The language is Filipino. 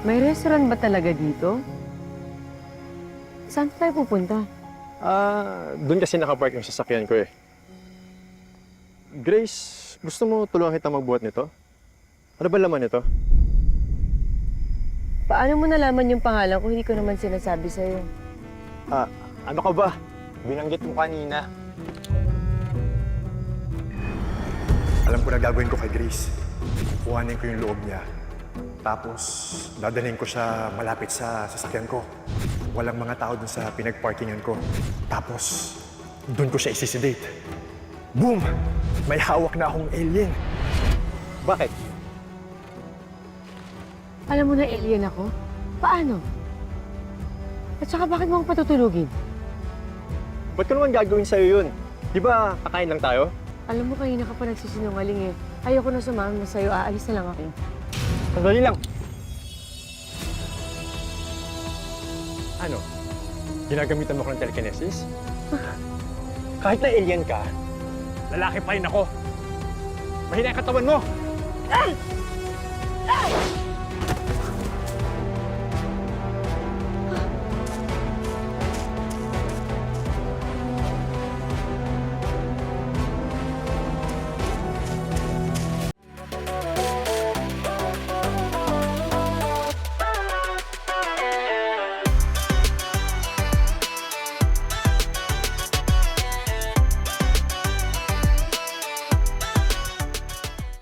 May restaurant ba talaga dito? Saan tayo pupunta? Ah, doon kasi nakapark yung sasakyan ko eh. Grace, gusto mo tulungan kita magbuhat nito? Ano ba laman nito? Paano mo nalaman yung pangalan ko? Hindi ko naman sinasabi sa'yo. Ah, ano ka ba? Binanggit mo kanina. Alam ko na gagawin ko kay Grace. Kuhanin ko yung loob niya. Tapos, dadalhin ko siya malapit sa sasakyan ko. Walang mga tao dun sa pinagparkingan ko. Tapos, dun ko siya isisidate. Boom! May hawak na akong alien. Bakit? Alam mo na alien ako? Paano? At saka bakit mo ako patutulugin? Ba't ko naman gagawin sa'yo yun? Di ba kakain lang tayo? Alam mo, kanina ka pa nagsisinungaling eh. Ayoko na sumama sa'yo. Aalis na lang ako. Sandali lang. Ano? Ginagamitan mo ko ng telekinesis? Kahit na alien ka, lalaki pa rin ako. Mahina ang katawan mo!